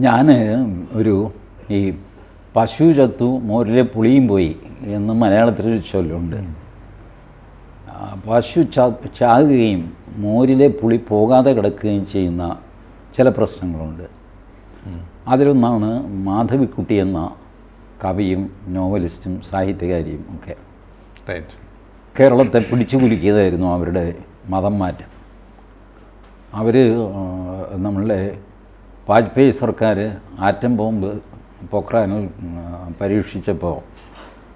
ഞാൻ ഒരു ഈ പശു ചത്തു മോരിലെ പുളിയും പോയി എന്ന് മലയാളത്തിൽ ഒരു ചൊല്ലുണ്ട്. പശു ചാകുകയും മോരിലെ പുളി പോകാതെ കിടക്കുകയും ചെയ്യുന്ന ചില പ്രശ്നങ്ങളുണ്ട്. അതിലൊന്നാണ് മാധവിക്കുട്ടി എന്ന കവിയും നോവലിസ്റ്റും സാഹിത്യകാരിയും ഒക്കെ. കേരളത്തെ പിടിച്ചു കുലുക്കിയതായിരുന്നു അവരുടെ മതം മാറ്റം. അവർ നമ്മളുടെ വാജ്പേയി സർക്കാർ ആറ്റം ബോംബ് പൊക്രാനിൽ പരീക്ഷിച്ചപ്പോൾ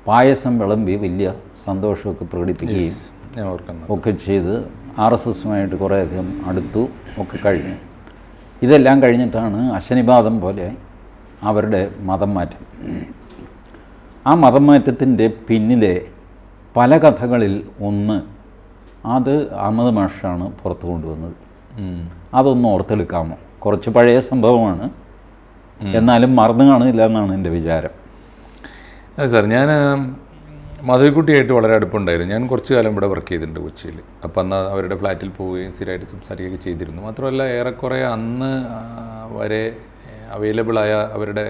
പായസം വിളമ്പി വലിയ സന്തോഷമൊക്കെ പ്രകടിപ്പിക്കുകയും ഒക്കെ ചെയ്ത് ആർ എസ് എസുമായിട്ട് കുറേയധികം അടുത്തു ഒക്കെ കഴിഞ്ഞു. ഇതെല്ലാം കഴിഞ്ഞിട്ടാണ് അശനിപാതം പോലെ അവരുടെ മതം മാറ്റം. ആ മതം മാറ്റത്തിന്റെ പിന്നിലെ പല കഥകളിൽ ഒന്ന് അത് അഹമ്മദ് മാഷാണ് പുറത്തു കൊണ്ടുവന്നത്. അതൊന്ന് ഓർത്തെടുക്കാമോ? കുറച്ച് പഴയ സംഭവമാണ്. എന്നാലും മറന്നു കാണില്ല എന്നാണ് എന്റെ വിചാരം. അതെ സാർ ഞാൻ മാധവിക്കുട്ടിയായിട്ട് വളരെ അടുപ്പമുണ്ടായിരുന്നു ഞാൻ കുറച്ച് കാലം ഇവിടെ വർക്ക് ചെയ്തിട്ടുണ്ട് കൊച്ചിയിൽ അപ്പം അന്ന് അവരുടെ ഫ്ലാറ്റിൽ പോവുകയും സ്ഥിരമായിട്ട് സംസാരിക്കുകയൊക്കെ ചെയ്തിരുന്നു. മാത്രമല്ല ഏറെക്കുറെ അന്ന് വരെ അവൈലബിളായ അവരുടെ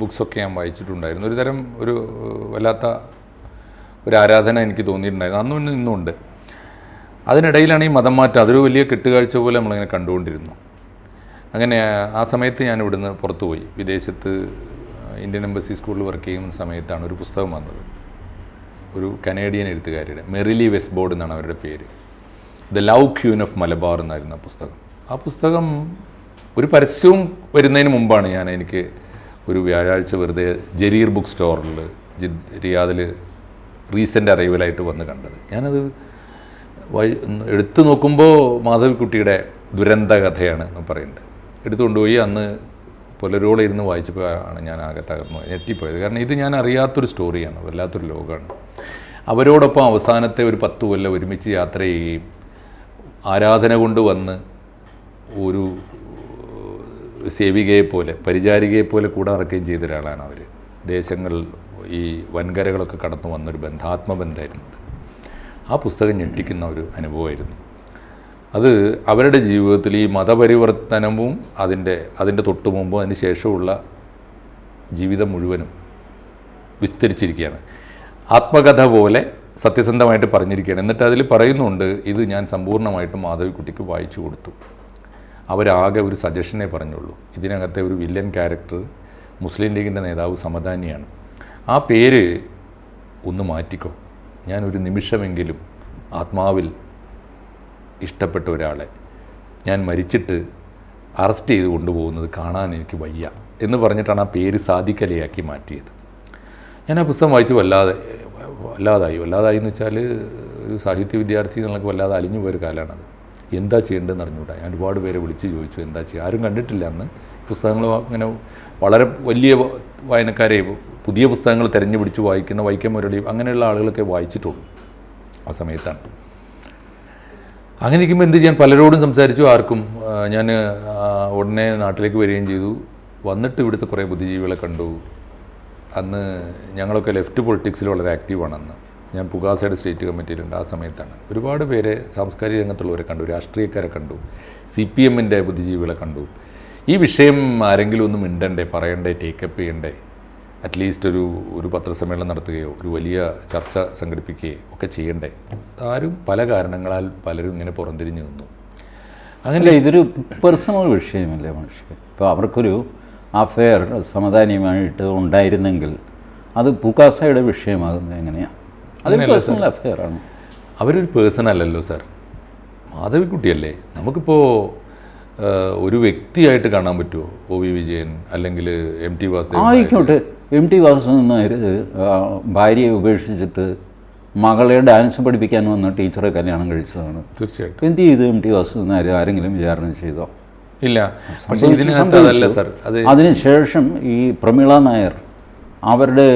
ബുക്സൊക്കെ ഞാൻ വായിച്ചിട്ടുണ്ടായിരുന്നു. ഒരു തരം ഒരു വല്ലാത്ത ഒരു ആരാധന എനിക്ക് തോന്നിയിട്ടുണ്ടായിരുന്നു. അന്നും ഇന്നും ഉണ്ട് അതിനിടയിലാണ് ഈ മതം മാറ്റം. അതൊരു വലിയ കെട്ടുകാഴ്ച പോലെ നമ്മളിങ്ങനെ കണ്ടുകൊണ്ടിരുന്നു. അങ്ങനെ ആ സമയത്ത് ഞാൻ ഇവിടുന്ന് പുറത്തുപോയി. വിദേശത്ത് ഇന്ത്യൻ എംബസി സ്കൂളിൽ വർക്ക് ചെയ്യുന്ന സമയത്താണ് ഒരു പുസ്തകം വന്നത്. ഒരു കനേഡിയൻ എഴുത്തുകാരിയുടെ മെറിലി വെസ്റ്റ് ബോർഡ് എന്നാണ് അവരുടെ പേര്. The love queen of Malabar എന്നായിരുന്നു ആ പുസ്തകം. ആ പുസ്തകം ഒരു പരസ്യവും വരുന്നതിന് മുമ്പാണ് ഞാൻ എനിക്ക് ഒരു വ്യാഴാഴ്ച വെറുതെ ജരീർ ബുക്ക് സ്റ്റോറിൽ ജിദ് റിയാദിൽ റീസെന്റ് അറൈവലായിട്ട് വന്ന് കണ്ടത്. ഞാനത് എടുത്തു നോക്കുമ്പോൾ മാധവിക്കുട്ടിയുടെ ദുരന്ത കഥയാണ് പറയുന്നത്. എടുത്തുകൊണ്ടുപോയി അന്ന് പുലരോടെ ഇരുന്ന് വായിച്ചപ്പോഴാണ് ഞാൻ ആകെ തകർന്നു പോയത്, ഞെട്ടിപ്പോയത്. കാരണം ഇത് ഞാൻ അറിയാത്തൊരു സ്റ്റോറിയാണ് വല്ലാത്തൊരു ലോകമാണ്. അവരോടൊപ്പം അവസാനത്തെ ഒരു പത്ത് കൊല്ലം ഒരുമിച്ച് യാത്ര ചെയ്യുകയും ആരാധന കൊണ്ട് വന്ന് ഒരു സേവികയെ പോലെ പരിചാരികയെ പോലെ കൂടെ നടക്കുകയും ചെയ്ത ഒരാളാണ് അവർ ദേശങ്ങൾ ഈ വൻകരകളൊക്കെ കടന്നു വന്നൊരു ബന്ധാത്മബന്ധമായിരുന്നു. ആ പുസ്തകം ഞെട്ടിക്കുന്ന ഒരു അനുഭവമായിരുന്നു. അത് അവരുടെ ജീവിതത്തിൽ ഈ മതപരിവർത്തനവും അതിന്റെ അതിന്റെ തൊട്ട് മുമ്പും അതിന് ശേഷമുള്ള ജീവിതം മുഴുവനും വിസ്തരിച്ചിരിക്കുകയാണ്. ആത്മകഥ പോലെ സത്യസന്ധമായിട്ട് പറഞ്ഞിരിക്കുകയാണ്. എന്നിട്ട് അതിൽ പറയുന്നുണ്ട് ഇത് ഞാൻ സമ്പൂർണമായിട്ടും മാധവിക്കുട്ടിക്ക് വായിച്ചു കൊടുത്തു. അവരാകെ ഒരു സജഷനെ പറഞ്ഞുള്ളൂ. ഇതിനകത്തെ ഒരു വില്ലൻ ക്യാരക്ടർ മുസ്ലിം ലീഗിന്റെ നേതാവ് സമദാനിയാണ്. ആ പേര് ഒന്ന് മാറ്റിക്കോ. ഞാൻ ഒരു നിമിഷമെങ്കിലും ആത്മാവിൽ ഇഷ്ടപ്പെട്ട ഒരാളെ ഞാൻ മരിച്ചിട്ട് അറസ്റ്റ് ചെയ്ത് കൊണ്ടുപോകുന്നത് കാണാൻ എനിക്ക് വയ്യ എന്ന് പറഞ്ഞിട്ടാണ് ആ പേര് സാധിക്കലയാക്കി മാറ്റിയത്. ഞാൻ ആ പുസ്തകം വായിച്ചു വല്ലാതെ വല്ലാതായി. വല്ലാതായി എന്ന് വെച്ചാൽ ഒരു സാഹിത്യ വിദ്യാർത്ഥി എന്നുള്ളത് വല്ലാതെ അലിഞ്ഞു പോയൊരു കാലമാണത്. എന്താ ചെയ്യേണ്ടതെന്ന് അറിഞ്ഞൂടാ ഞാൻ ഒരുപാട് പേരെ വിളിച്ച് ചോദിച്ചു എന്താ ചെയ്യുക. ആരും കണ്ടിട്ടില്ല അന്ന്. പുസ്തകങ്ങൾ ഇങ്ങനെ വളരെ വലിയ വായനക്കാരെ പുതിയ പുസ്തകങ്ങൾ തിരഞ്ഞു പിടിച്ച് വായിക്കുന്ന വൈക്കം മുരളി അങ്ങനെയുള്ള ആളുകളൊക്കെ വായിച്ചിട്ടുള്ളൂ ആ സമയത്താണ്. അങ്ങനെ ഇരിക്കുമ്പോൾ എന്ത് ചെയ്യാൻ? പലരോടും സംസാരിച്ചു. ആർക്കും ഞാൻ ഉടനെ നാട്ടിലേക്ക് വരികയും ചെയ്തു. വന്നിട്ട് ഇവിടുത്തെ കുറേ ബുദ്ധിജീവികളെ കണ്ടു. അന്ന് ഞങ്ങളൊക്കെ ലെഫ്റ്റ് പൊളിറ്റിക്സിൽ വളരെ ആക്റ്റീവാണ് അന്ന്. ഞാൻ പുകാസയുടെ സ്റ്റേറ്റ് കമ്മിറ്റിയിലുണ്ട് ആ സമയത്താണ്. ഒരുപാട് പേരെ സാംസ്കാരിക രംഗത്തുള്ളവരെ കണ്ടു. രാഷ്ട്രീയക്കാരെ കണ്ടു. സി പി എമ്മിന്റെ ബുദ്ധിജീവികളെ കണ്ടു. ഈ വിഷയം ആരെങ്കിലും ഒന്നും മിണ്ടണ്ടേ? പറയണ്ടേ? ടേക്കപ്പ് ചെയ്യണ്ടേ? അറ്റ്ലീസ്റ്റ് ഒരു ഒരു പത്രസമ്മേളനം നടത്തുകയോ ഒരു വലിയ ചർച്ച സംഘടിപ്പിക്കുകയോ ഒക്കെ ചെയ്യണ്ടേ? ആരും? പല കാരണങ്ങളാൽ പലരും ഇങ്ങനെ പുറംതിരിഞ്ഞു നിന്നു. അങ്ങനെ ഇതൊരു പേഴ്സണൽ വിഷയമല്ലേ മനുഷ്യൻ ഇപ്പോൾ അവർക്കൊരു അഫെയർ സമതാനിയുമായിട്ട് ഉണ്ടായിരുന്നെങ്കിൽ അത് പൂക്കാസയുടെ വിഷയമാകുന്നത് എങ്ങനെയാണ് അതൊരു പേഴ്സണൽ അഫെയർ ആണ്. അവരൊരു പേഴ്സൺ അല്ലല്ലോ സാർ മാധവിക്കുട്ടിയല്ലേ? നമുക്കിപ്പോൾ ഒരു വ്യക്തിയായിട്ട് കാണാൻ പറ്റുമോ ഒ വി വിജയൻ അല്ലെങ്കിൽ എം ടി വാസുദേവൻ ആയിക്കോട്ടെ. എം ടി വാസുദേവൻ നായർ ഭാര്യയെ ഉപേക്ഷിച്ചിട്ട് മകളെ ഡാൻസ് പഠിപ്പിക്കാൻ വന്ന ടീച്ചറെ കല്യാണം കഴിച്ചതാണ്. തീർച്ചയായിട്ടും. എന്ത് ചെയ്തു എം ടി വാസുദേവൻ? നായർ ആരെങ്കിലും വിചാരണ ചെയ്തോ? ഇല്ല. പക്ഷേ അതല്ല സർ സാർ. അത് അതിനുശേഷം ഈ പ്രമീള നായർ അവരുടെ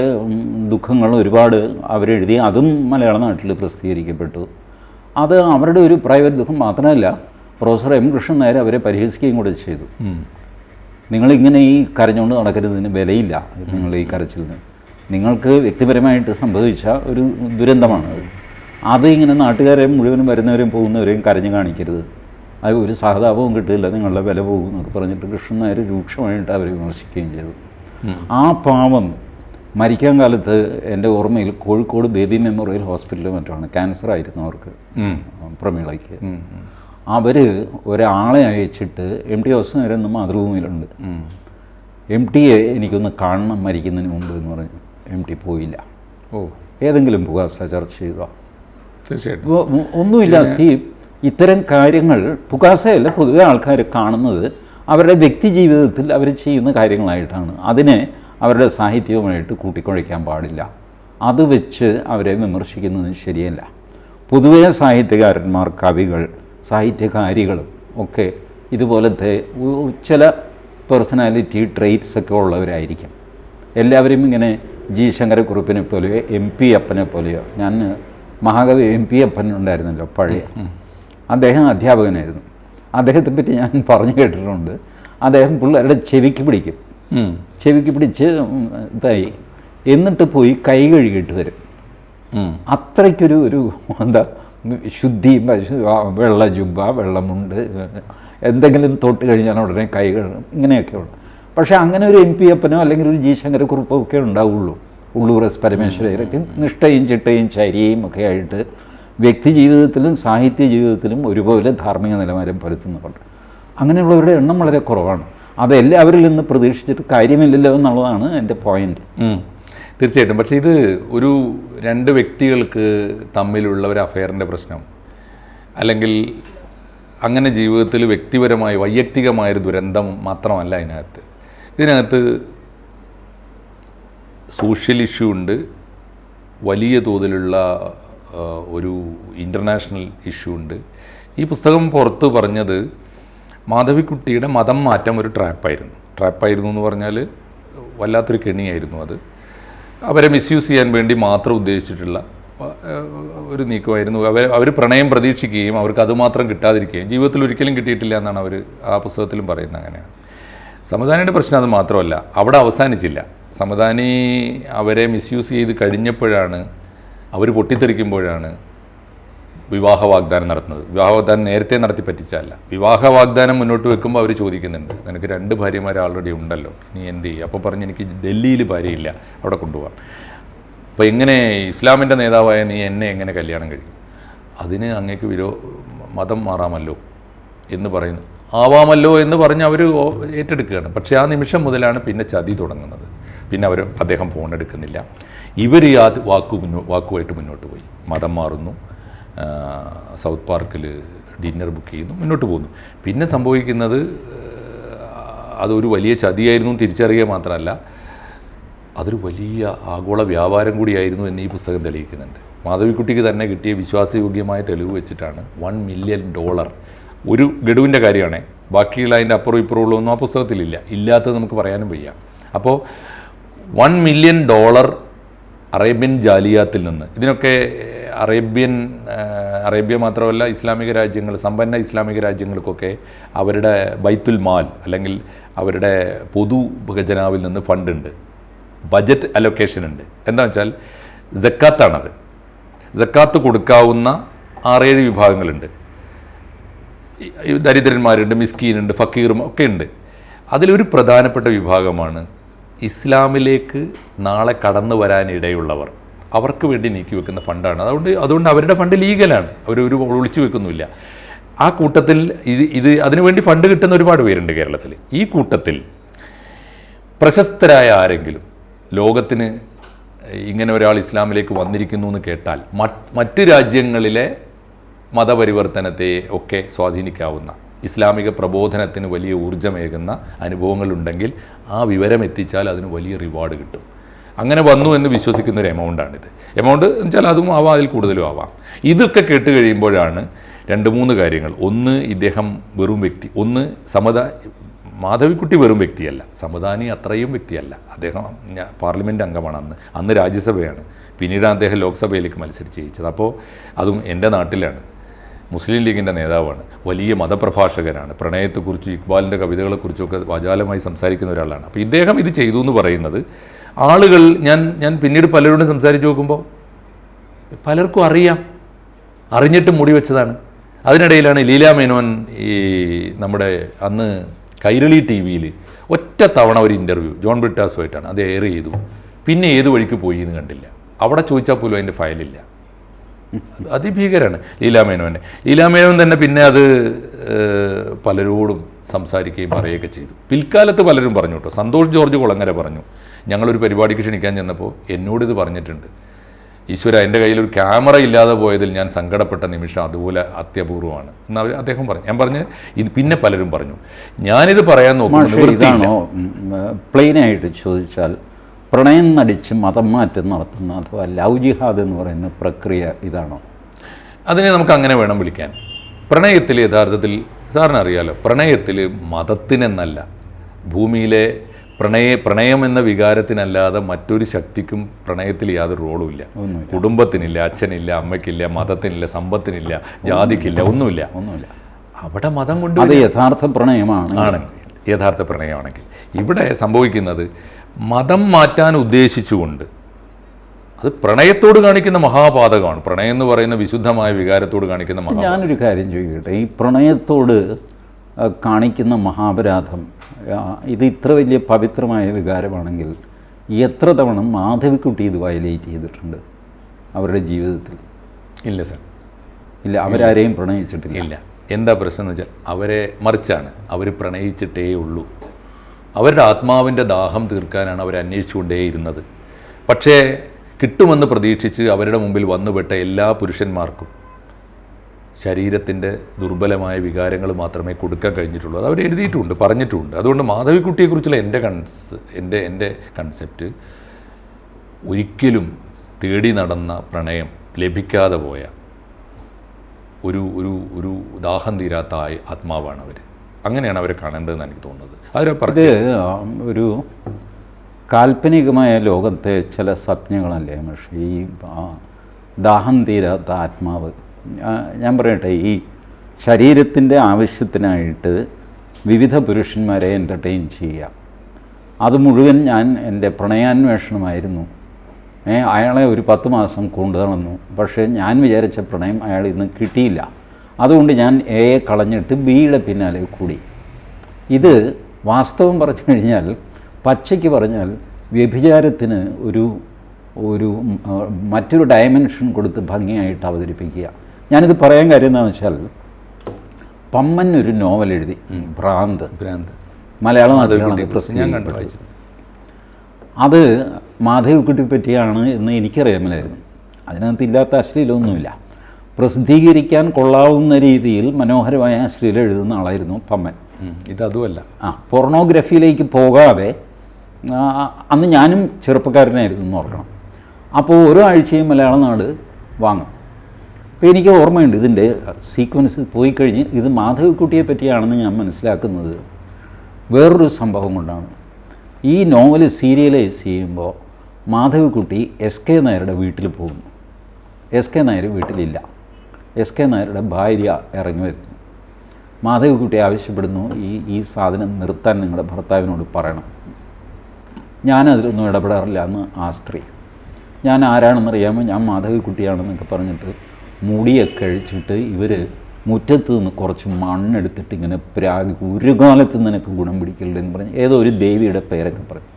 ദുഃഖങ്ങൾ ഒരുപാട് അവരെഴുതി അതും മലയാള നാട്ടിൽ പ്രസിദ്ധീകരിക്കപ്പെട്ടു. അത് അവരുടെ ഒരു പ്രൈവറ്റ് ദുഃഖം മാത്രമല്ല പ്രൊഫസർ എം കൃഷ്ണൻ നായർ അവരെ പരിഹസിക്കുകയും കൂടെ ചെയ്തു. നിങ്ങളിങ്ങനെ ഈ കരഞ്ഞുകൊണ്ട് നടക്കരുതിന് വിലയില്ല നിങ്ങൾ ഈ കരച്ചിലിന്. നിങ്ങൾക്ക് വ്യക്തിപരമായിട്ട് സംഭവിച്ച ഒരു ദുരന്തമാണ് അത്. അത് ഇങ്ങനെ നാട്ടുകാരെയും മുഴുവനും വരുന്നവരെയും പോകുന്നവരെയും കരഞ്ഞു കാണിക്കരുത്. അത് ഒരു സഹതാപവും കിട്ടില്ല നിങ്ങളുടെ വില പോകും എന്നൊക്കെ പറഞ്ഞിട്ട് കൃഷ്ണൻ നായർ രൂക്ഷമായിട്ട് അവരെ വിമർശിക്കുകയും ചെയ്തു. ആ പാവം മരിക്കാൻ കാലത്ത് എന്റെ ഓർമ്മയിൽ കോഴിക്കോട് ബേബി മെമ്മോറിയൽ ഹോസ്പിറ്റലിൽ മറ്റാണ് ക്യാൻസർ ആയിരുന്നു അവർക്ക്. പ്രമീളയ്ക്ക്. അവർ ഒരാളെ അയച്ചിട്ട് എം ടി ഹോസ്നേരം എന്ന് മാതൃഭൂമിയിലുണ്ട്. ഉം. എം ടിയെ എനിക്കൊന്ന് കാണണം മരിക്കുന്നതിന് മുമ്പ് എന്ന് പറഞ്ഞു എം ടി പോയില്ല. ഓ. ഏതെങ്കിലും പുകാസ ചർച്ച ചെയ്തോ? തീർച്ചയായിട്ടും. ഒന്നുമില്ല. സി ഇത്തരം കാര്യങ്ങൾ പുകാസയല്ല പൊതുവെ ആൾക്കാർ കാണുന്നത് അവരുടെ വ്യക്തി ജീവിതത്തിൽ അവർ ചെയ്യുന്ന കാര്യങ്ങളായിട്ടാണ്. അതിനെ അവരുടെ സാഹിത്യവുമായിട്ട് കൂട്ടിക്കുഴയ്ക്കാൻ പാടില്ല. അത് വെച്ച് അവരെ വിമർശിക്കുന്നത് ശരിയല്ല. പൊതുവെ സാഹിത്യകാരന്മാർ കവികൾ സാഹിത്യകാരികളും ഒക്കെ ഇതുപോലത്തെ ചില പേഴ്സണാലിറ്റി ട്രെയ്റ്റ്സ് ഒക്കെ ഉള്ളവരായിരിക്കും. എല്ലാവരും ഇങ്ങനെ ജി ശങ്കരക്കുറുപ്പിനെ പോലെയോ എം പി അപ്പനെ പോലെയോ. ഞാൻ മഹാകവി എം പി അപ്പൻ ഉണ്ടായിരുന്നല്ലോ പഴയ. അദ്ദേഹം അധ്യാപകനായിരുന്നു. അദ്ദേഹത്തെ പറ്റി ഞാൻ പറഞ്ഞു കേട്ടിട്ടുണ്ട്. അദ്ദേഹം പിള്ളേരുടെ ചെവിക്ക് പിടിക്കും. ചെവിക്ക് പിടിച്ച് ഇതായി. എന്നിട്ട് പോയി കൈ കഴുകിയിട്ട് വരും. അത്രയ്ക്കൊരു ഒരു എന്താ ശുദ്ധി വെള്ള ജുബ വെള്ളമുണ്ട് എന്തെങ്കിലും തൊട്ട് കഴിഞ്ഞാൽ ഉടനെ കൈ കഴുകും ഇങ്ങനെയൊക്കെയുള്ള പക്ഷേ അങ്ങനെ ഒരു എം പി അപ്പനോ അല്ലെങ്കിൽ ഒരു ജി ശങ്കരക്കുറിപ്പോ ഒക്കെ ഉണ്ടാവുള്ളൂ. ഉള്ളൂർ എസ് പരമേശ്വരയിലൊക്കെ നിഷ്ഠയും ചിട്ടയും ചരിയും ഒക്കെ ആയിട്ട് വ്യക്തി ജീവിതത്തിലും സാഹിത്യ ജീവിതത്തിലും ഒരുപോലെ ധാർമ്മിക നിലവാരം പരത്തുന്നുണ്ട് അങ്ങനെയുള്ളവരുടെ എണ്ണം വളരെ കുറവാണ്. അതെല്ലാവരിൽ നിന്ന് പ്രതീക്ഷിച്ചിട്ട് കാര്യമില്ലല്ലോ എന്നുള്ളതാണ് എന്റെ പോയിന്റ്. തീർച്ചയായിട്ടും. പക്ഷേ ഇത് ഒരു രണ്ട് വ്യക്തികൾക്ക് തമ്മിലുള്ള ഒരു അഫെയറിന്റെ പ്രശ്നം. അല്ലെങ്കിൽ അങ്ങനെ ജീവിതത്തിൽ വ്യക്തിപരമായി വൈയക്തികമായൊരു ദുരന്തം മാത്രമല്ല അതിനകത്ത്. ഇതിനകത്ത് സോഷ്യൽ ഇഷ്യൂ ഉണ്ട്. വലിയ തോതിലുള്ള ഒരു ഇന്റർനാഷണൽ ഇഷ്യൂ ഉണ്ട്. ഈ പുസ്തകം പുറത്ത് പറഞ്ഞത് മാധവിക്കുട്ടിയുടെ മതം മാറ്റം ഒരു ട്രാപ്പായിരുന്നു ട്രാപ്പായിരുന്നു എന്ന് പറഞ്ഞാൽ വല്ലാത്തൊരു കെണിയായിരുന്നു അത്. അവരെ മിസ്യൂസ് ചെയ്യാൻ വേണ്ടി മാത്രം ഉദ്ദേശിച്ചിട്ടുള്ള ഒരു നീക്കമായിരുന്നു. അവർ അവർ പ്രണയം പ്രതീക്ഷിക്കുകയും അവർക്ക് അതുമാത്രം കിട്ടാതിരിക്കുകയും ജീവിതത്തിൽ ഒരിക്കലും കിട്ടിയിട്ടില്ല എന്നാണ് അവർ ആ പുസ്തകത്തിലും പറയുന്നത് അങ്ങനെയാണ്. സമദാനിയുടെ പ്രശ്നം അത് മാത്രമല്ല അവിടെ അവസാനിച്ചില്ല. സമദാനി അവരെ മിസ്യൂസ് ചെയ്ത് കഴിഞ്ഞപ്പോഴാണ് അവർ പൊട്ടിത്തെറിക്കുമ്പോഴാണ് വിവാഹ വാഗ്ദാനം നടത്തുന്നത്. വിവാഹ വാഗ്ദാനം നേരത്തെ നടത്തി പറ്റിച്ചല്ല വിവാഹ വാഗ്ദാനം മുന്നോട്ട് വെക്കുമ്പോൾ അവർ ചോദിക്കുന്നുണ്ട്. നിനക്ക് രണ്ട് ഭാര്യമാർ ആൾറെഡി ഉണ്ടല്ലോ. നീ എന്ത് ചെയ്യും? അപ്പോൾ പറഞ്ഞ് എനിക്ക് ഡൽഹിയിൽ ഭാര്യയില്ല. അവിടെ കൊണ്ടുപോകാം അപ്പോൾ എങ്ങനെ ഇസ്ലാമിന്റെ നേതാവായ നീ എന്നെ എങ്ങനെ കല്യാണം കഴിക്കും? അതിന് അങ്ങേക്ക് വിരോ മതം മാറാമല്ലോ എന്ന് പറയുന്നു. ആവാമല്ലോ എന്ന് പറഞ്ഞ് അവർ ഏറ്റെടുക്കുകയാണ്. പക്ഷേ ആ നിമിഷം മുതലാണ് പിന്നെ ചതി തുടങ്ങുന്നത്. പിന്നെ അവർ അദ്ദേഹം ഫോൺ എടുക്കുന്നില്ല ഇവർ ആ വാക്കു മുന്നോ വാക്കുമായിട്ട് മുന്നോട്ട് പോയി. മതം മാറുന്നു. സൗത്ത് പാർക്കിൽ ഡിന്നർ ബുക്ക് ചെയ്യുന്നു മുന്നോട്ട് പോകുന്നു. പിന്നെ സംഭവിക്കുന്നത് അതൊരു വലിയ ചതിയായിരുന്നു തിരിച്ചറിയുക മാത്രമല്ല അതൊരു വലിയ ആഗോള വ്യാപാരം കൂടിയായിരുന്നു എന്ന് ഈ പുസ്തകം തെളിയിക്കുന്നുണ്ട്. മാധവിക്കുട്ടിക്ക് തന്നെ കിട്ടിയ വിശ്വാസയോഗ്യമായ തെളിവ് വെച്ചിട്ടാണ് വൺ മില്യൺ ഡോളർ ഒരു ഗഡുവിന്റെ കാര്യമാണ്. ബാക്കിയുള്ള അതിന്റെ അപ്പുറം ഇപ്പുറം ഉള്ളതൊന്നും ആ പുസ്തകത്തിലില്ല. ഇല്ലാത്തത് നമുക്ക് പറയാനും വയ്യ. അപ്പോൾ വൺ മില്യൺ ഡോളർ അറേബ്യൻ ജാലിയാത്തിൽ നിന്ന് ഇതിനൊക്കെ അറേബ്യൻ അറേബ്യ മാത്രമല്ല ഇസ്ലാമിക രാജ്യങ്ങൾ സമ്പന്ന ഇസ്ലാമിക രാജ്യങ്ങൾക്കൊക്കെ അവരുടെ ബൈത്തുൽ മാൽ അല്ലെങ്കിൽ അവരുടെ പൊതു ഖജനാവിൽ നിന്ന് ഫണ്ടുണ്ട് ബജറ്റ് അലൊക്കേഷൻ ഉണ്ട്. എന്താ വെച്ചാൽ ജക്കാത്താണത്. ജക്കാത്ത് കൊടുക്കാവുന്ന ആറേഴ് വിഭാഗങ്ങളുണ്ട്. ദരിദ്രന്മാരുണ്ട് മിസ്കീനുണ്ട് ഫക്കീറും ഒക്കെ ഉണ്ട്. അതിലൊരു പ്രധാനപ്പെട്ട വിഭാഗമാണ് ഇസ്ലാമിലേക്ക് നാളെ കടന്നു വരാനിടയുള്ളവർ. അവർക്ക് വേണ്ടി നീക്കി വെക്കുന്ന ഫണ്ടാണ്. അതുകൊണ്ട് അതുകൊണ്ട് അവരുടെ ഫണ്ട് ലീഗലാണ്. അവർ ഒരു ഒളിച്ചു വെക്കുന്നില്ല ആ കൂട്ടത്തിൽ ഇത് ഇത് അതിനുവേണ്ടി ഫണ്ട് കിട്ടുന്ന ഒരുപാട് പേരുണ്ട് കേരളത്തിൽ ഈ കൂട്ടത്തിൽ പ്രശസ്തരായ ആരെങ്കിലും ലോകത്തിന് ഇങ്ങനെ ഒരാൾ ഇസ്ലാമിലേക്ക് വന്നിരിക്കുന്നു എന്ന് കേട്ടാൽ മറ്റ് രാജ്യങ്ങളിലെ മതപരിവർത്തനത്തെ ഒക്കെ സ്വാധീനിക്കാവുന്ന ഇസ്ലാമിക പ്രബോധനത്തിന് വലിയ ഊർജമേകുന്ന അനുഭവങ്ങളുണ്ടെങ്കിൽ ആ വിവരം എത്തിച്ചാൽ അതിന് വലിയ റിവാർഡ് കിട്ടും. അങ്ങനെ വന്നു എന്ന് വിശ്വസിക്കുന്ന ഒരു എമൗണ്ടാണിത്. എമൗണ്ട് എന്ന് വെച്ചാൽ അതും ആവാം അതിൽ കൂടുതലും ആവാം. ഇതൊക്കെ കേട്ട് കഴിയുമ്പോഴാണ് രണ്ട് മൂന്ന് കാര്യങ്ങൾ. ഒന്ന് ഇദ്ദേഹം വെറും വ്യക്തി. ഒന്ന് സമത മാധവിക്കുട്ടി വെറും വ്യക്തിയല്ല. സമദാനി അത്രയും വ്യക്തിയല്ല. അദ്ദേഹം പാർലമെന്റ് അംഗമാണ് അന്ന്. അന്ന് രാജ്യസഭയാണ്. പിന്നീട് അദ്ദേഹം ലോക്സഭയിലേക്ക് മത്സരിച്ച് ജയിച്ചത്. അപ്പോൾ അതും എന്റെ നാട്ടിലാണ്. മുസ്ലിം ലീഗിന്റെ നേതാവാണ്. വലിയ മതപ്രഭാഷകനാണ്. പ്രണയത്തെക്കുറിച്ചും ഇക്ബാലിന്റെ കവിതകളെക്കുറിച്ചൊക്കെ വാചാലമായി സംസാരിക്കുന്ന ഒരാളാണ്. അപ്പോൾ ഇദ്ദേഹം ഇത് ചെയ്തു എന്ന് പറയുന്നത് ആളുകൾ ഞാൻ ഞാൻ പിന്നീട് പലരോടും സംസാരിച്ച് നോക്കുമ്പോൾ പലർക്കും അറിയാം. അറിഞ്ഞിട്ട് മുടി വെച്ചതാണ്. അതിനിടയിലാണ് ലീലാ മേനോൻ ഈ നമ്മുടെ അന്ന് കൈരളി ടി വിയിൽ ഒറ്റ തവണ ഒരു ഇന്റർവ്യൂ ജോൺ ബ്രിട്ടാസുമായിട്ടാണ്. അത് എയർ ചെയ്തു. പിന്നെ ഏത് വഴിക്ക് പോയി എന്ന് കണ്ടില്ല. അവിടെ ചോദിച്ചാൽ പോലും അതിന്റെ ഫയലില്ല. അതിഭീകരാണ് ലീലാമേനോനെ ലീലാമേനോൻ തന്നെ പിന്നെ അത് പലരോടും സംസാരിക്കുകയും പറയുകയൊക്കെ ചെയ്തു. പിൽക്കാലത്ത് പലരും പറഞ്ഞു കേട്ടോ. സന്തോഷ് ജോർജ് കുളങ്ങര പറഞ്ഞു. ഞങ്ങളൊരു പരിപാടിക്ക് ക്ഷണിക്കാൻ ചെന്നപ്പോൾ എന്നോട് ഇത് പറഞ്ഞിട്ടുണ്ട്. ഈശ്വര എന്റെ കയ്യിൽ ഒരു ക്യാമറ ഇല്ലാതെ പോയതിൽ ഞാൻ സങ്കടപ്പെട്ട നിമിഷം അതുപോലെ അത്യപൂർവമാണ്. എന്ന് അവർ അദ്ദേഹം പറഞ്ഞു. ഞാൻ പറഞ്ഞ് ഇത് പിന്നെ പലരും പറഞ്ഞു. ഞാനിത് പറയാൻ നോക്കുന്നു. ഇതാണോ? പ്ലെയിനായിട്ട് ചോദിച്ചാൽ പ്രണയം നടിച്ച് മതം മാറ്റം നടത്തുന്ന അഥവാ ലവ് ജിഹാദ് എന്ന് പറയുന്ന പ്രക്രിയ ഇതാണോ? അതിനെ നമുക്ക് അങ്ങനെ വേണം വിളിക്കാൻ. പ്രണയത്തിൽ യഥാർത്ഥത്തിൽ സാറിന് അറിയാലോ പ്രണയത്തിൽ മതത്തിനെന്നല്ല ഭൂമിയിലെ പ്രണയ പ്രണയം എന്ന വികാരത്തിനല്ലാതെ മറ്റൊരു ശക്തിക്കും പ്രണയത്തിൽ യാതൊരു റോളും ഇല്ല ഒന്നുമില്ല. കുടുംബത്തിനില്ല അച്ഛനില്ല അമ്മയ്ക്കില്ല മതത്തിനില്ല സമ്പത്തിനില്ല ജാതിക്കില്ല ഒന്നുമില്ല. ഒന്നുമില്ല. അവിടെ മതം കൊണ്ട് അത് യഥാർത്ഥ പ്രണയമാണ്. ആണെങ്കിൽ യഥാർത്ഥ പ്രണയമാണെങ്കിൽ. ഇവിടെ സംഭവിക്കുന്നത് മതം മാറ്റാൻ ഉദ്ദേശിച്ചുകൊണ്ട് അത് പ്രണയത്തോട് കാണിക്കുന്ന മഹാപാതകമാണ്. പ്രണയം എന്ന് പറയുന്ന വിശുദ്ധമായ വികാരത്തോട് കാണിക്കുന്ന മഹാ ഞാനൊരു കാര്യം ചോദിക്കട്ടെ? ഈ പ്രണയത്തോട് കാണിക്കുന്ന മഹാപരാധം ഇത് ഇത്ര വലിയ പവിത്രമായ വികാരമാണെങ്കിൽ എത്ര തവണ മാധവിക്കുട്ടി ഇത് വയലേറ്റ് ചെയ്തിട്ടുണ്ട് അവരുടെ ജീവിതത്തിൽ? ഇല്ല സാർ. ഇല്ല അവരാരെയും പ്രണയിച്ചിട്ടില്ല. ഇല്ല. എന്താ പ്രശ്നം എന്ന് വെച്ചാൽ അവരെ മറിച്ചാണ്. അവർ പ്രണയിച്ചിട്ടേ ഉള്ളൂ. അവരുടെ ആത്മാവിന്റെ ദാഹം തീർക്കാനാണ് അവർ അന്വേഷിച്ചുകൊണ്ടേയിരുന്നത് പക്ഷേ കിട്ടുമെന്ന് പ്രതീക്ഷിച്ച് അവരുടെ മുമ്പിൽ വന്നുപെട്ട എല്ലാ പുരുഷന്മാർക്കും ശരീരത്തിന്റെ ദുർബലമായ വികാരങ്ങൾ മാത്രമേ കൊടുക്കാൻ കഴിഞ്ഞിട്ടുള്ളൂ. അത് അവർ എഴുതിയിട്ടുണ്ട് പറഞ്ഞിട്ടുണ്ട്. അതുകൊണ്ട് മാധവിക്കുട്ടിയെക്കുറിച്ചുള്ള എന്റെ കൺസ് എന്റെ എന്റെ കൺസെപ്റ്റ് ഒരിക്കലും തേടി നടന്ന പ്രണയം ലഭിക്കാതെ പോയ ഒരു ഒരു ഒരു ദാഹം തീരാത്ത ആത്മാവാണ് അവർ അങ്ങനെയാണ് അവരെ കാണേണ്ടതെന്ന് എനിക്ക് തോന്നുന്നത്. അവരെ പറഞ്ഞത് ഒരു കാൽപ്പനികമായ ലോകത്തെ ചില സ്വപ്നങ്ങളല്ലേ പക്ഷേ ഈ ദാഹം തീരാത്ത ആത്മാവ് ഞാൻ പറയട്ടെ ഈ ശരീരത്തിന്റെ ആവശ്യത്തിനായിട്ട് വിവിധ പുരുഷന്മാരെ എന്റർടൈൻ ചെയ്യുക. അത് മുഴുവൻ ഞാൻ എന്റെ പ്രണയാന്വേഷണമായിരുന്നു. അയാളെ ഒരു പത്ത് മാസം കൊണ്ടുവന്നു പക്ഷേ ഞാൻ വിചാരിച്ച പ്രണയം അയാൾ ഇന്ന് കിട്ടിയില്ല. അതുകൊണ്ട് ഞാൻ എയെ കളഞ്ഞിട്ട് ബിയുടെ പിന്നാലെ കൂടി. ഇത് വാസ്തവം പറഞ്ഞു കഴിഞ്ഞാൽ പച്ചയ്ക്ക് പറഞ്ഞാൽ വ്യഭിചാരത്തിന് ഒരു ഒരു മറ്റൊരു ഡയമെൻഷൻ കൊടുത്ത് ഭംഗിയായിട്ട് അവതരിപ്പിക്കുക. ഞാനിത് പറയാൻ കാര്യം എന്താണെന്ന് വെച്ചാൽ പമ്മൻ ഒരു നോവൽ എഴുതി ഭ്രാന്ത്. ഭ്രാന്ത്. മലയാള നാട്ടിലാണ് അത് മാധവിക്കുട്ടി പറ്റിയാണ് എന്ന് എനിക്കറിയാമല്ലായിരുന്നു. അതിനകത്ത് ഇല്ലാത്ത അശ്ലീലമൊന്നുമില്ല. പ്രസിദ്ധീകരിക്കാൻ കൊള്ളാവുന്ന രീതിയിൽ മനോഹരമായ അശ്ലീലം എഴുതുന്ന ആളായിരുന്നു പമ്മൻ. ഇതല്ല ഇതതുമല്ല ആ പോർണോഗ്രഫിയിലേക്ക് പോകാതെ അന്ന് ഞാനും ചെറുപ്പക്കാരനായിരുന്നു എന്ന് ഓർക്കണം. അപ്പോൾ ഓരോ ആഴ്ചയും മലയാള നാട് വാങ്ങും. അപ്പോൾ എനിക്ക് ഓർമ്മയുണ്ട്. ഇതിന്റെ സീക്വൻസ് പോയി കഴിഞ്ഞ് ഇത് മാധവിക്കുട്ടിയെ പറ്റിയാണെന്ന് ഞാൻ മനസ്സിലാക്കുന്നത് വേറൊരു സംഭവം കൊണ്ടാണ്. ഈ നോവൽ സീരിയലൈസ് ചെയ്യുമ്പോൾ മാധവിക്കുട്ടി എസ് കെ നായരുടെ വീട്ടിൽ പോകുന്നു. എസ് കെ നായർ വീട്ടിലില്ല. എസ് കെ നായരുടെ ഭാര്യ ഇറങ്ങി വരുന്നു. മാധവിക്കുട്ടി ആവശ്യപ്പെടുന്നു ഈ ഈ സാധനം നിർത്താൻ നിങ്ങളുടെ ഭർത്താവിനോട് പറയണം. ഞാനതിലൊന്നും ഇടപെടാറില്ല എന്ന് ആ സ്ത്രീ. ഞാൻ ആരാണെന്നറിയാമോ? ഞാൻ മാധവിക്കുട്ടിയാണെന്നൊക്കെ പറഞ്ഞിട്ട് മുടിയൊക്കെ അഴിച്ചിട്ട് ഇവർ മുറ്റത്ത് നിന്ന് കുറച്ച് മണ്ണെടുത്തിട്ട് ഇങ്ങനെ പ്രാഗ് ഒരു കാലത്ത് നിനക്ക് ഗുണം പിടിക്കരുതെന്ന് പറഞ്ഞ് ഏതോ ഒരു ദേവിയുടെ പേരൊക്കെ പറഞ്ഞു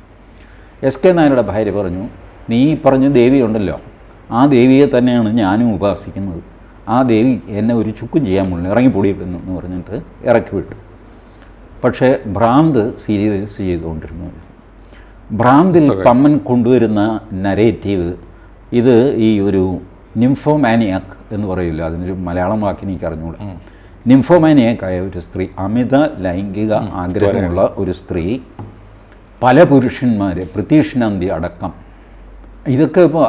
എസ് കെ നായരുടെ ഭാര്യ പറഞ്ഞു നീ പറഞ്ഞ ദേവി ഉണ്ടല്ലോ. ആ ദേവിയെ തന്നെയാണ് ഞാനും ഉപാസിക്കുന്നത്. ആ ദേവി എന്നെ ഒരു ചുക്കും ചെയ്യാൻ മുള്ളു ഇറങ്ങിപ്പൊടി എന്ന് പറഞ്ഞിട്ട് ഇറക്കി വിട്ടു. പക്ഷേ ഭ്രാന്ത് സീരിയലൈസ് ചെയ്തുകൊണ്ടിരുന്നു. ഭ്രാന്തിൽ പമ്മൻ കൊണ്ടുവരുന്ന നരേറ്റീവ് ഇത് ഈ ഒരു നിംഫോമാനിയാക്ക് എന്ന് പറയില്ല. അതിനൊരു മലയാളം വാക്കിന് എനിക്ക് അറിഞ്ഞുകൂടാ നിംഫോമാനിയക്കായ ഒരു സ്ത്രീ അമിത ലൈംഗിക ആഗ്രഹമുള്ള ഒരു സ്ത്രീ പല പുരുഷന്മാരെ പ്രതീക്ഷനന്തി അടക്കം. ഇതൊക്കെ ഇപ്പോൾ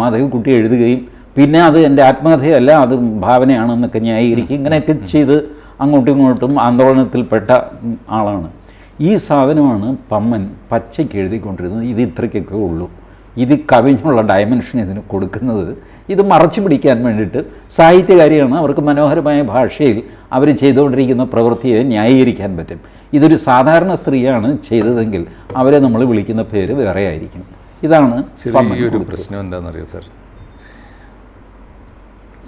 മാധവിക്കുട്ടി എഴുതുകയും പിന്നെ അത് എന്റെ ആത്മകഥയല്ല അത് ഭാവനയാണെന്നൊക്കെ ന്യായീകരിക്കും ഇങ്ങനെയൊക്കെ ചെയ്ത് അങ്ങോട്ടും ഇങ്ങോട്ടും ആന്തോളനത്തിൽപ്പെട്ട ആളാണ്. ഈ സാധനമാണ് പമ്മൻ പച്ചയ്ക്ക് എഴുതിക്കൊണ്ടിരുന്നത്. ഇത് ഇത്രയ്ക്കൊക്കെ ഉള്ളൂ. ഇത് കവിഞ്ഞുള്ള ഡയമെൻഷൻ ഇതിന് കൊടുക്കുന്നത്. ഇത് മറച്ചു പിടിക്കാൻ വേണ്ടിയിട്ട് സാഹിത്യകാരിയാണ് അവർക്ക് മനോഹരമായ ഭാഷയിൽ അവർ ചെയ്തുകൊണ്ടിരിക്കുന്ന പ്രവൃത്തിയെ ന്യായീകരിക്കാൻ പറ്റും. ഇതൊരു സാധാരണ സ്ത്രീയാണ് ചെയ്തതെങ്കിൽ അവരെ നമ്മൾ വിളിക്കുന്ന പേര് വേറെ ആയിരിക്കും ഇതാണ് ചെറിയൊരു കൊടുത്തത്. പ്രശ്നം എന്താണെന്നറിയോ സാർ?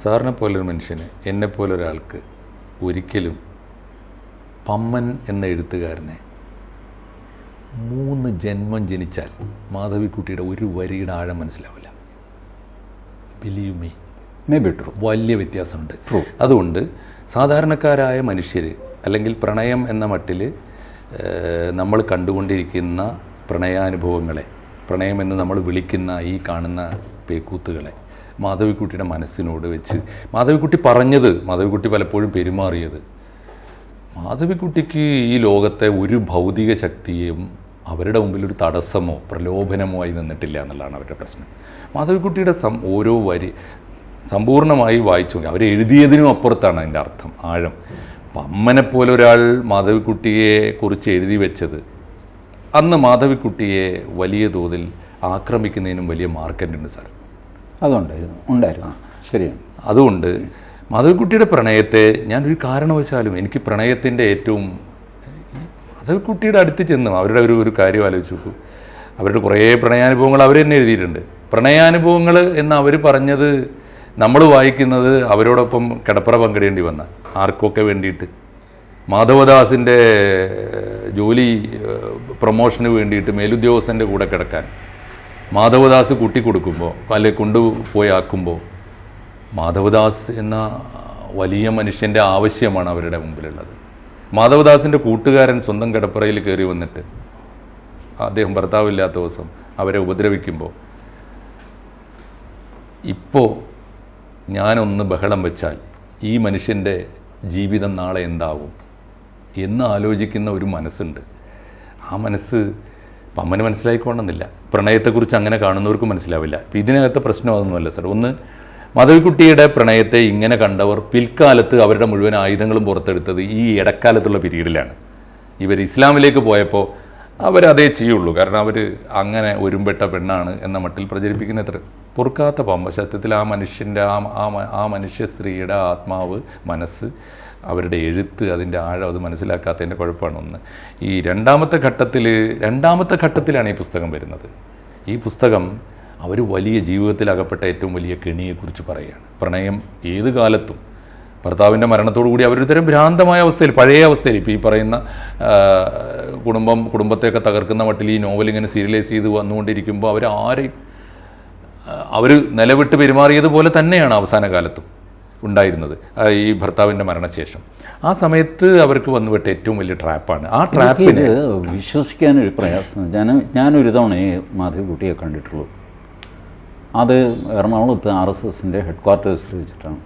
സാറിനെ പോലൊരു മനുഷ്യന് എന്നെ പോലൊരാൾക്ക് ഒരിക്കലും പമ്മൻ എന്ന എഴുത്തുകാരനെ മൂന്ന് ജന്മം ജനിച്ചാൽ മാധവിക്കുട്ടിയുടെ ഒരു വരിയുടെ ആഴം മനസ്സിലാവില്ല. Believe me may be true വലിയ വ്യത്യാസമുണ്ട്. ട്രൂ അതുകൊണ്ട് സാധാരണക്കാരായ മനുഷ്യർ അല്ലെങ്കിൽ പ്രണയം എന്ന മട്ടിൽ നമ്മൾ കണ്ടുകൊണ്ടിരിക്കുന്ന പ്രണയാനുഭവങ്ങളെ പ്രണയമെന്ന് നമ്മൾ വിളിക്കുന്ന ഈ കാണുന്ന പേക്കൂത്തുകളെ മാധവിക്കുട്ടിയുടെ മനസ്സിനോട് വെച്ച് മാധവിക്കുട്ടി പറഞ്ഞത് മാധവിക്കുട്ടി പലപ്പോഴും പെരുമാറിയത് മാധവിക്കുട്ടിക്ക് ഈ ലോകത്തെ ഒരു ഭൗതിക ശക്തിയും അവരുടെ മുമ്പിൽ ഒരു തടസ്സമോ പ്രലോഭനമോ ആയി നിന്നിട്ടില്ല എന്നുള്ളതാണ് അവരുടെ പ്രശ്നം. മാധവിക്കുട്ടിയുടെ സം ഓരോ വരി സമ്പൂർണമായി വായിച്ചു നോക്കി. അവർ എഴുതിയതിനും അപ്പുറത്താണ് അതിന്റെ അർത്ഥം ആഴം. അപ്പം അമ്മനെ പോലെ ഒരാൾ മാധവിക്കുട്ടിയെ കുറിച്ച് എഴുതി വെച്ചത് അന്ന് മാധവിക്കുട്ടിയെ വലിയ തോതിൽ ആക്രമിക്കുന്നതിനും വലിയ മാർക്കറ്റ് ഉണ്ട് സാർ. അതുണ്ടായിരുന്നു ഉണ്ടായിരുന്നു. ശരിയാണ്. അതുകൊണ്ട് മാധവിക്കുട്ടിയുടെ പ്രണയത്തെ ഞാനൊരു കാരണവശാലും എനിക്ക് പ്രണയത്തിന്റെ ഏറ്റവും മാധവിക്കുട്ടിയുടെ അടുത്ത് ചെന്ന് അവരുടെ ഒരു ഒരു കാര്യം ആലോചിച്ച് നോക്കൂ. അവരുടെ കുറേ പ്രണയാനുഭവങ്ങൾ അവർ തന്നെ എഴുതിയിട്ടുണ്ട്. പ്രണയാനുഭവങ്ങൾ എന്ന് അവർ പറഞ്ഞത് നമ്മൾ വായിക്കുന്നത് അവരോടൊപ്പം കിടപ്പറ പങ്കിടേണ്ടി വന്ന ആർക്കൊക്കെ വേണ്ടിയിട്ട്. മാധവദാസിന്റെ ജോലി പ്രൊമോഷന് വേണ്ടിയിട്ട് മേലുദ്യോഗസ്ഥന്റെ കൂടെ കിടക്കാൻ. മാധവദാസ് കൂട്ടിക്കൊടുക്കുമ്പോൾ അല്ലെ കൊണ്ടുപോയി ആക്കുമ്പോൾ മാധവദാസ് എന്ന വലിയ മനുഷ്യന്റെ ആവശ്യമാണ് അവരുടെ മുമ്പിലുള്ളത്. മാധവദാസിന്റെ കൂട്ടുകാരൻ സ്വന്തം കിടപ്പറയിൽ കയറി വന്നിട്ട് അദ്ദേഹം ഭർത്താവില്ലാത്ത ദിവസം അവരെ ഉപദ്രവിക്കുമ്പോൾ ഇപ്പോൾ ഞാനൊന്ന് ബഹളം വെച്ചാൽ ഈ മനുഷ്യന്റെ ജീവിതം നാളെ എന്താവും? എന്ന് ആലോചിക്കുന്ന ഒരു മനസ്സുണ്ട്. ആ മനസ്സ് പമ്മന് മനസ്സിലായിക്കോണമെന്നില്ല പ്രണയത്തെക്കുറിച്ച് അങ്ങനെ കാണുന്നവർക്ക് മനസ്സിലാവില്ല. ഇതിനകത്തെ പ്രശ്നം അതൊന്നുമല്ല സാർ. ഒന്ന് മാധവിക്കുട്ടിയുടെ പ്രണയത്തെ ഇങ്ങനെ കണ്ടവർ പിൽക്കാലത്ത് അവരുടെ മുഴുവൻ ആയുധങ്ങളും പുറത്തെടുത്തത് ഈ ഇടക്കാലത്തുള്ള പിരീഡിലാണ്. ഇവർ ഇസ്ലാമിലേക്ക് പോയപ്പോൾ അവരതേ ചെയ്യുള്ളൂ. കാരണം അവർ അങ്ങനെ ഒരുമ്പെട്ട പെണ്ണാണ് എന്ന മട്ടിൽ പ്രചരിപ്പിക്കുന്ന എത്ര പൊറുക്കാത്ത പമ്പ. സത്യത്തിൽ ആ മനുഷ്യന്റെ ആ ആ മനുഷ്യ സ്ത്രീയുടെ ആത്മാവ് മനസ്സ് അവരുടെ എഴുത്ത് അതിന്റെ ആഴം അത് മനസ്സിലാക്കാത്തതിന്റെ കുഴപ്പമാണ് ഒന്ന്. ഈ രണ്ടാമത്തെ ഘട്ടത്തിൽ രണ്ടാമത്തെ ഘട്ടത്തിലാണ് ഈ പുസ്തകം വരുന്നത്. ഈ പുസ്തകം അവർ വലിയ ജീവിതത്തിൽ അകപ്പെട്ട ഏറ്റവും വലിയ കെണിയെക്കുറിച്ച് പറയുകയാണ്. പ്രണയം ഏത് കാലത്തും ഭർത്താവിന്റെ മരണത്തോടു കൂടി അവരൊരു തരം ഭ്രാന്തമായ അവസ്ഥയിൽ പഴയ അവസ്ഥയിൽ ഇപ്പോൾ ഈ പറയുന്ന കുടുംബം കുടുംബത്തെയൊക്കെ തകർക്കുന്ന മട്ടിൽ ഈ നോവൽ ഇങ്ങനെ സീരിയലൈസ് ചെയ്ത് വന്നുകൊണ്ടിരിക്കുമ്പോൾ അവർ ആരെയും അവർ നിലവിട്ട് പെരുമാറിയതുപോലെ തന്നെയാണ് അവസാന കാലത്തും ഉണ്ടായിരുന്നത് ഈ ഭർത്താവിന്റെ മരണശേഷം. ആ സമയത്ത് അവർക്ക് വന്നുപെട്ട ഏറ്റവും വലിയ ട്രാപ്പാണ്. ആ ട്രാപ്പിന് വിശ്വസിക്കാനൊരു പ്രയാസം ഞാൻ ഞാനൊരു തവണ മാധവിക്കുട്ടിയെ കണ്ടിട്ടുള്ളൂ. അത് എറണാകുളത്ത് ആർ എസ് എസിന്റെ ഹെഡ് ക്വാർട്ടേഴ്സിൽ വെച്ചിട്ടാണ്.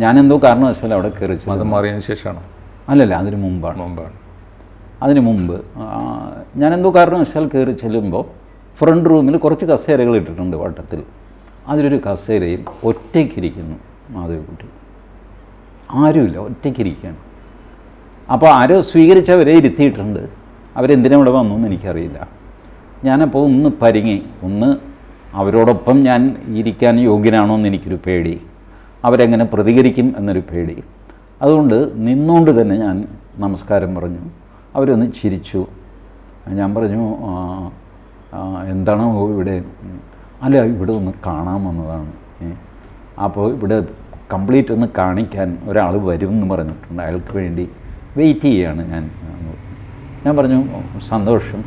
ഞാനെന്തോ കാരണവശാൽ അവിടെ കയറി അത് മാറിയതിന് ശേഷമാണ്? അല്ലല്ല അതിന് മുമ്പാണ്. മുമ്പാണ്. അതിന് മുമ്പ് ഞാനെന്തോ കാരണവശാൽ കയറി ചെല്ലുമ്പോൾ ഫ്രണ്ട് റൂമിൽ കുറച്ച് കസേരകൾ ഇട്ടിട്ടുണ്ട് വട്ടത്തിൽ. അതിലൊരു കസേരയിൽ ഒറ്റയ്ക്കിരിക്കുന്നു മാധവിക്കുട്ടി. ആരുമില്ല ഒറ്റയ്ക്കിരിക്കുകയാണ്. അപ്പോൾ ആരോ സ്വീകരിച്ചവരെ ഇരുത്തിയിട്ടുണ്ട്. അവരെന്തിനാ ഇവിടെ വന്നു എന്ന് എനിക്കറിയില്ല. ഞാനപ്പോൾ ഒന്ന് പരിങ്ങി ഒന്ന് അവരോടൊപ്പം ഞാൻ ഇരിക്കാൻ യോഗ്യനാണോ എന്ന് എനിക്കൊരു പേടി. അവരെങ്ങനെ പ്രതികരിക്കും എന്നൊരു പേടി. അതുകൊണ്ട് നിന്നുകൊണ്ട് തന്നെ ഞാൻ നമസ്കാരം പറഞ്ഞു. അവരൊന്ന് ചിരിച്ചു. ഞാൻ പറഞ്ഞു "ആ, ആ, എന്താണോ ഇവിടെ? അല്ല ഇവിടെ ഒന്ന് കാണാൻ വന്നതാണ് അപ്പോൾ ഇവിടെ കംപ്ലീറ്റ് ഒന്ന് കാണിക്കാൻ ഒരാൾ വരും എന്ന് പറഞ്ഞിട്ടുണ്ട്. അയാൾക്ക് വേണ്ടി വെയിറ്റ് ചെയ്യുകയാണ് ഞാൻ. ഞാൻ പറഞ്ഞു സന്തോഷം.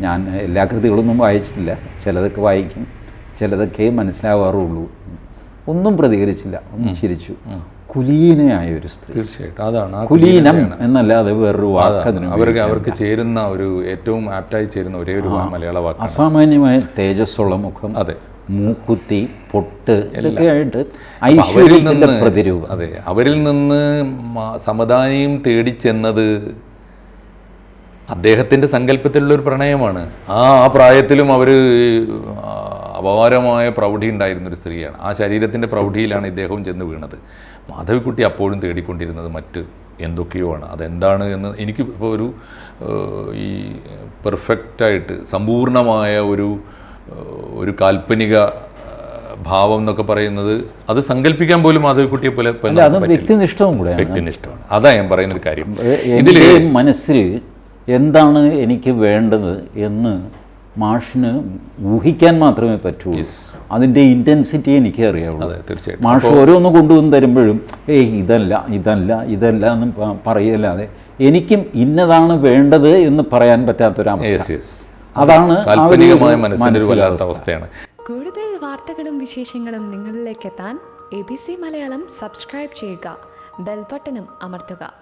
ഞാൻ എല്ലാ കൃതികളൊന്നും വായിച്ചിട്ടില്ല. ചിലതൊക്കെ വായിക്കും. ചിലതൊക്കെ മനസ്സിലാവാറുള്ളൂ. ഒന്നും പ്രതികരിച്ചില്ല. ഒന്ന് ചിരിച്ചു. കുലീനയായ ഒരു സ്ത്രീ. തീർച്ചയായിട്ടും. അതാണ് കുലീനം എന്നല്ലാതെ വേറൊരു വാക്ക്. അവർക്ക് അവർക്ക് ചേരുന്ന ഒരു ഏറ്റവും ആപ്റ്റായി ചേരുന്ന ഒരേ ഒരു മലയാള വാക്ക് അസാമാന്യമായ തേജസ്സുള്ള മുഖം അതെ. മൂക്കുത്തി പൊട്ട് ഇതൊക്കെ ആയിട്ട് അവരിൽ ഐശ്വര്യത്തിന്റെ നിന്ന് പ്രതിരൂപം. അതെ അവരിൽ നിന്ന് സമുദായം തേടി തേടിച്ചെന്നത് അദ്ദേഹത്തിന്റെ സങ്കല്പത്തിലുള്ള ഒരു പ്രണയമാണ്. ആ ആ പ്രായത്തിലും അവർ അപാരമായ പ്രൗഢി ഉണ്ടായിരുന്ന ഒരു സ്ത്രീയാണ്. ആ ശരീരത്തിന്റെ പ്രൗഢിയിലാണ് ഇദ്ദേഹവും ചെന്ന് വീണത്. മാധവിക്കുട്ടി അപ്പോഴും തേടിക്കൊണ്ടിരുന്നത് മറ്റ് എന്തൊക്കെയോ ആണ്. അതെന്താണ് എന്ന് എനിക്ക് ഇപ്പോൾ ഒരു ഈ പെർഫെക്റ്റായിട്ട് സമ്പൂർണമായ ഒരു ഒരു കാൽപ്പനിക ഭാവം എന്നൊക്കെ പറയുന്നത് അത് സങ്കല്പിക്കാൻ പോലും മാധവിക്കുട്ടിയെ പോലെ. വ്യക്തിനിഷ്ഠവും കൂടെ വ്യക്തിനിഷ്ഠമാണ്. അതാ ഞാൻ പറയുന്ന ഒരു കാര്യം ഇതിൽ മനസ്സിൽ എന്താണ് എനിക്ക് വേണ്ടത് എന്ന് മാഷിന് ഊഹിക്കാൻ മാത്രമേ പറ്റുള്ളൂ. അതിന്റെ ഇന്റൻസിറ്റി എനിക്ക് അറിയാവുള്ളൂ. തീർച്ചയായിട്ടും. മാഷ് ഓരോന്ന് കൊണ്ടുവന്ന് തരുമ്പോഴും ഏയ് ഇതല്ല ഇതല്ല ഇതല്ല എന്ന് പറയല്ലാതെ എനിക്കും ഇന്നതാണ് വേണ്ടത് എന്ന് പറയാൻ പറ്റാത്തൊരവസ്ഥ അതാണ് അവസ്ഥയാണ് കൂടുതൽ വാർത്തകളും വിശേഷങ്ങളും നിങ്ങളിലേക്ക് എത്താൻ A B C Malayalam subscribe ചെയ്യുക. ബെൽബട്ടനും അമർത്തുക.